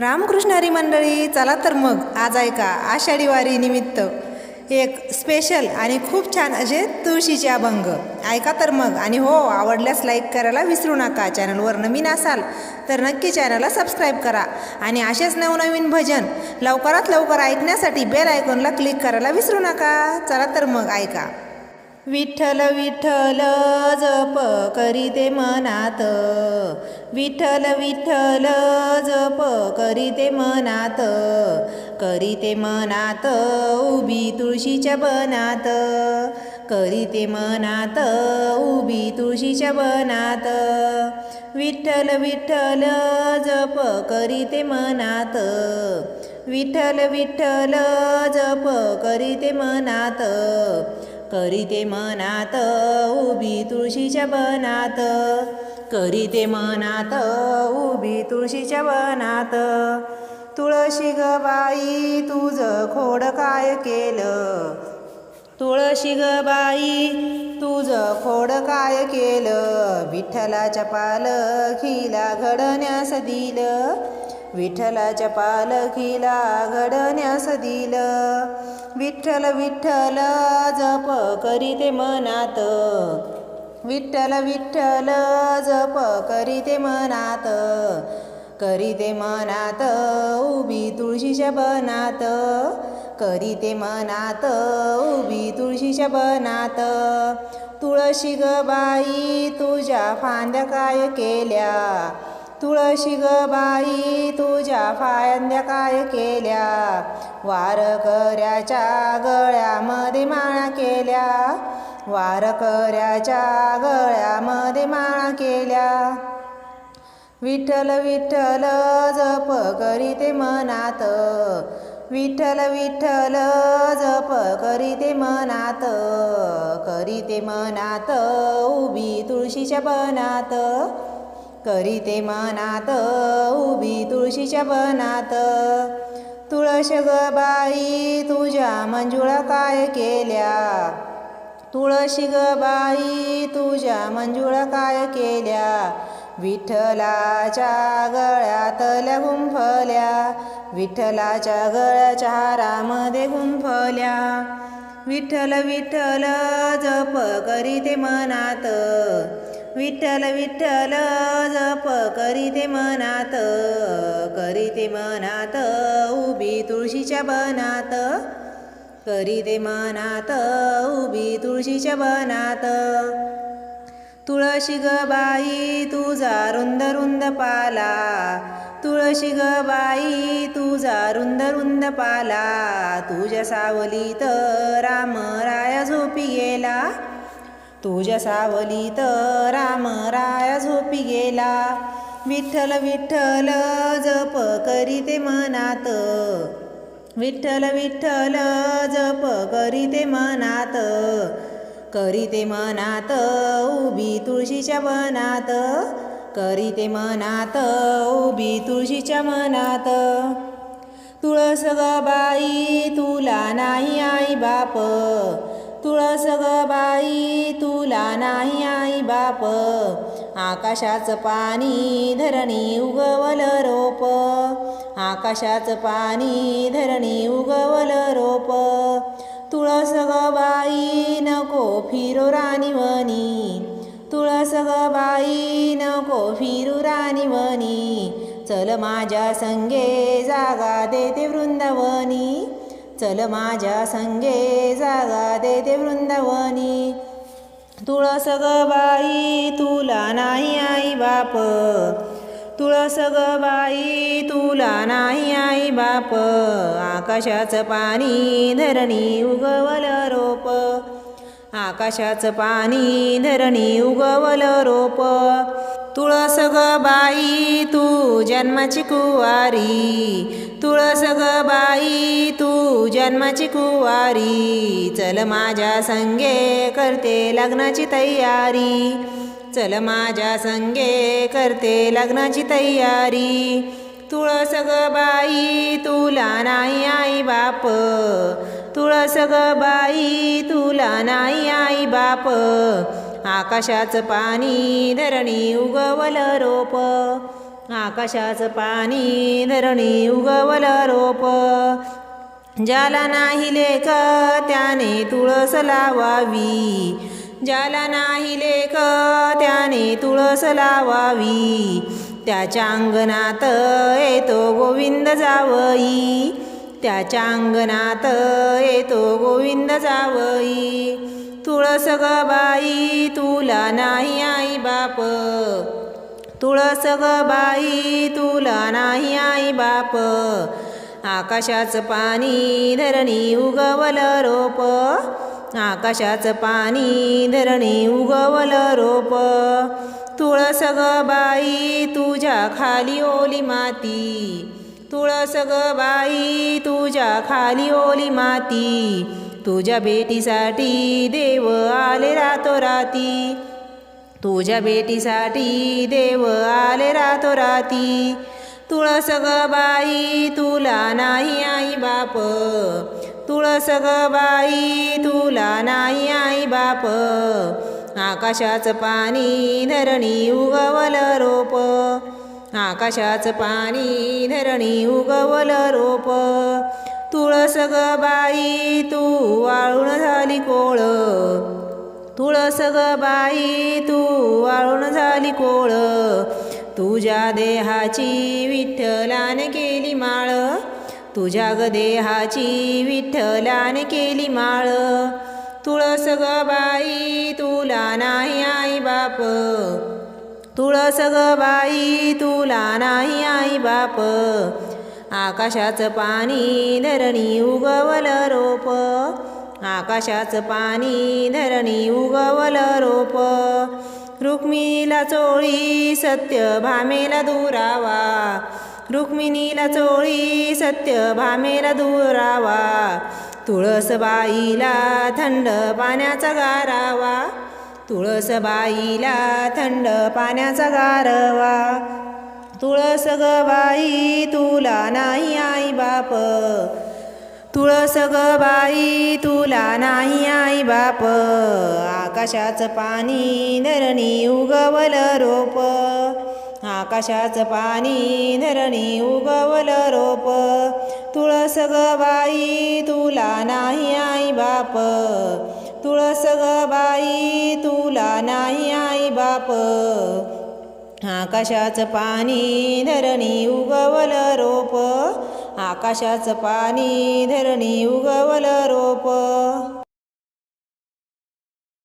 रामकृष्ण हरी मंडळी चला तर मग आज ऐका आषाढी वारी निमित्त एक स्पेशल आणि खूप छान असे तुळशीचे अभंग. ऐका तर मग आणि हो आवडल्यास लाईक करायला विसरू नका. चॅनलवर नवीन असाल तर नक्की चॅनलला सबस्क्राईब करा. आणि असेच नवनवीन भजन लवकरात लवकर ऐकण्यासाठी बेल आयकॉनला क्लिक करायला विसरू नका. चला तर मग ऐका. विठ्ठल विठ्ठल जप करीते मनात. विठ्ठल विठ्ठल जप करीते मनात करीते मनात उभी तुळशीच्या बनात करीते मनात उभी तुळशीच्या बनात. विठ्ठल विठ्ठल जप करीते मनात विठ्ठल विठ्ठल जप करीते मनात करीते मनात उभी तुळशीच्या बनात. करीते मनात उभी तुळशीच्या वनात. तुळशी ग बाई तुझ खोड काय केलं? तुळशी ग बाई तुझ खोड काय केलं? विठ्ठलाच्या पालखीला घडण्यास दिलं. विठ्ठलाच्या पालखीला घडण्यास दिलं. विठ्ठल विठ्ठल जप करीते मनात. विठ्ठल विठ्ठल जप करीते मनात. करीते मनात उभी तुळशीच्या बनात. करीते मनात उभी तुळशीच्या बनात. तुळशी ग बाई तुझ्या फांद्या काय केल्या? तुळशी ग बाई तुझ्या फांद्या काय केल्या? वारकऱ्याच्या गळ्यामध्ये माळा केल्या. वारकऱ्याच्या गळ्यामध्ये माळा केल्या. विठ्ठल विठ्ठल जप करीते मनात. विठ्ठल विठ्ठल जप करीते मनात. करीते मनात उभी तुळशीच्या बनात. करीते मनात उभी तुळशीच्या बनात. तुळश ग बाई तुझ्या मंजुळा काय केल्या? तुळशी ग बाई तुझ्या मंजुळ काय केल्या? विठ्ठलाच्या गळ्यातल्या गुंफल्या विठ्ठलाच्या गळ्याच्या हारामध्ये गुंफल्या. विठ्ठल विठ्ठल जप करीते मनात. विठ्ठल विठ्ठल जप करीते मनात. करीते मनात उभी तुळशीच्या बनात. करी ते मनात उभी तुळशीच्या बनात तुळशी ग बाई तुझा रुंद रुंद पाला. तुळशी ग बाई तुझा रुंद रुंद पाला. तुझ्या सावलीत राम राया झोपी गेला. तुझ्या सावलीत राम राया झोपी गेला. विठ्ठल विठ्ठल जप करी ते मनात. विठ्ठल विठ्ठल जप करीते मनात. करीते मनात उभी तुळशीच्या मनात. करीते मनात उभी तुळशीच्या मनात. तुळस ग बाई तुला नाही आई बाप. तुळस ग बाई तुला नाही आई बाप. आकाशाचं पाणी धरणी उगवल रोप. आकाशाचं पाणी धरणी उगवल रोप. तुळस ग बाई नको फिरो राणीवनी तुळस ग बाई नको फिरू राणीवनी चल माझ्या संगे जागा देते वृंदावनी. चल माझ्या संगे जागा देते वृंदावनी. तुळस ग बाई तुला नाही आई बाप. तुळस ग बाई तुला नाही आई बाप. आकाशाचं पाणी धरणी उगवल रोप. आकाशाचं पाणी धरणी उगवल रोप. तुळस ग बाई तू जन्माची कुवारी. तुळस ग बाई तू जन्माची कुवारी. चल माझ्या संगे करते लग्नाची तयारी. चल माझ्या संगे करते लग्नाची तयारी. तुळस ग बाई तुला नाही आई बाप. तुळस ग बाई तुला नाही आई बाप. आकाशाचं पाणी धरणी उगवल रोप. आकाशाचं पाणी धरणी उगवलं रोप. ज्याला नाही लेख त्याने तुळस लावावी. ज्याला नाही लेख त्याने तुळस लावावी. त्याच्या अंगणात येतो गोविंद जावई. त्याच्या अंगणात येतो गोविंद जावई. तुळस ग बाई तुला नाही आई बाप. तुळस ग बाई तुला नाही आई बाप. आकाशाचं पाणी धरणी उगवलं रोप. आकाशाचं पाणी धरणी उगवलं रोप. तुळस ग बाई तुझ्या खाली ओली माती. तुळस ग बाई तुझ्या खाली ओली माती. तुझ्या बेटीसाठी देव आले रातो राती तुझ्या बेटीसाठी देव आले रातो राती. तुळस ग बाई तुला नाही आई बाप. तुळस ग बाई तुला नाही आई बाप. आकाशाचं पाणी धरणी उगवलं रोप. आकाशाचं पाणी धरणी उगवलं रोप. तुळस ग बाई तू वाळून झाली कोळ. तुळस ग बाई तू वाळून झाली कोळ. तुझ्या देहाची विठ्ठलाने केली माळ. तुझ्या ग देहाची विठ्ठलाने केली माळ. तुळस ग बाई तुला नाही आई बाप. तुळस ग बाई तुला नाही आई बाप. आकाशाचं पाणी धरणी उगवलं रोप. आकाशाचं पाणी धरणी उगवलं रोप. रुक्मिणीला चोळी सत्य भामेला दुरावा. रुक्मिणीला चोळी सत्य भामेला दुरावा. तुळसबाईला थंड पाण्याचा गारावा. तुळसबाईला थंड पाण्याचा गारवा. तुळस गबाई बाई तुला नाही आई बाप. तुळस ग बाई तुला नाही आई बाप. आकाशाचं पाणी धरणी उगवलं रोप. आकाशाचं पाणी धरणी उगवल रोप. तुळस ग बाई तुला नाही आई बाप. तुळस ग बाई तुला नाही आई बाप. आकाशाचं पाणी धरणी उगवल रोप. आकाशाचं पाणी धरणी उगवल रोप.